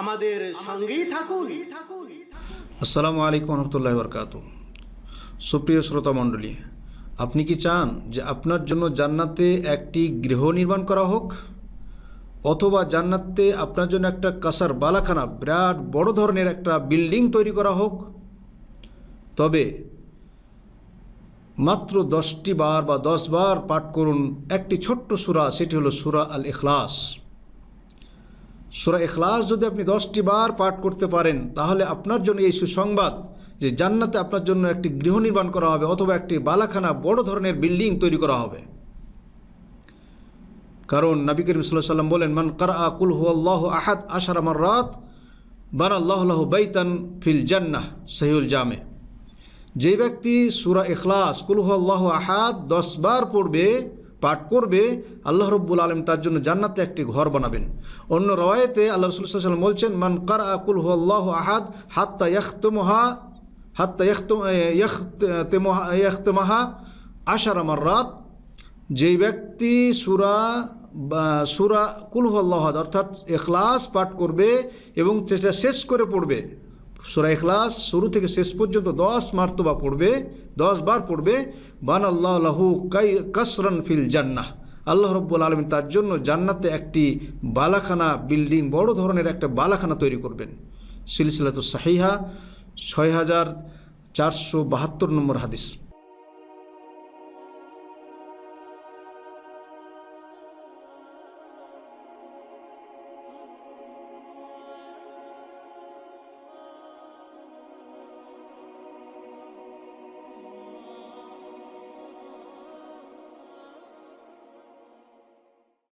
আমাদের সঙ্গেই থাকুন। আসসালামু আলাইকুম রহমতুল্লাহ বরকাত সুপ্রিয় শ্রোতা মণ্ডলী, আপনি কি চান যে আপনার জন্য জান্নাতে একটি গৃহ নির্মাণ করা হোক? অথবা জান্নাতে আপনার জন্য একটা কাসার বালাখানা বিরাট বড় ধরনের একটা বিল্ডিং তৈরি করা হোক? তবে মাত্র দশটি বার বা দশ বার পাঠ করুন। একটি ছোট্ট সুরা, সেটি হলো সুরা আল ইখলাস সুরা এখলাস যদি আপনি দশটি বার পাঠ করতে পারেন, তাহলে আপনার জন্য এই সুসংবাদ যে জান্নাতে আপনার জন্য একটি গৃহ নির্মাণ করা হবে অথবা একটি বালাখানা বড় ধরনের বিল্ডিং তৈরি করা হবে। কারণ নবী করিম সাল্লাহ সাল্লাম বলেন, মান কারা কুল হু আল্লাহ আহাদ আশার আমার রাত বান আল্লাহ বাইতান ফিল জান্নাহ সহিউল জামে। যে ব্যক্তি সুরা এখলাস কুলহ আল্লাহ আহাদ দশ বার পড়বে, পাঠ করবে, আল্লাহ রব্বুল আলম তার জন্য জান্নাতে একটি ঘর বানাবেন। অন্য রওয়ায়েতে আল্লাহ রসুল সাল্লাম বলছেন, মান কার আকুল হু আল্লাহ আহাদ হাত্তা ইয়াখতমহা হাত্তা ইয়াখতমাহা আশার আমার রাত যেই ব্যক্তি সুরা সুরা কুলহ আল্লাহ অর্থাৎ এখলাস পাঠ করবে এবং সেটা শেষ করে পড়বে সুরা এখলাস শুরু থেকে শেষ পর্যন্ত দশ মার্তবা পড়বে, দশ বার পড়বে বান আল্লাহ লাহু কাই, কাসরান ফিল জান্নাহ। আল্লাহ রব্বুল আলমিন তার জন্য জান্নাতে একটি বালাখানা বিল্ডিং, বড় ধরনের একটা বালাখানা তৈরি করবেন। সিলসিলাত সাহিহা, ছয় হাজার চারশো বাহাত্তর নম্বর হাদিস।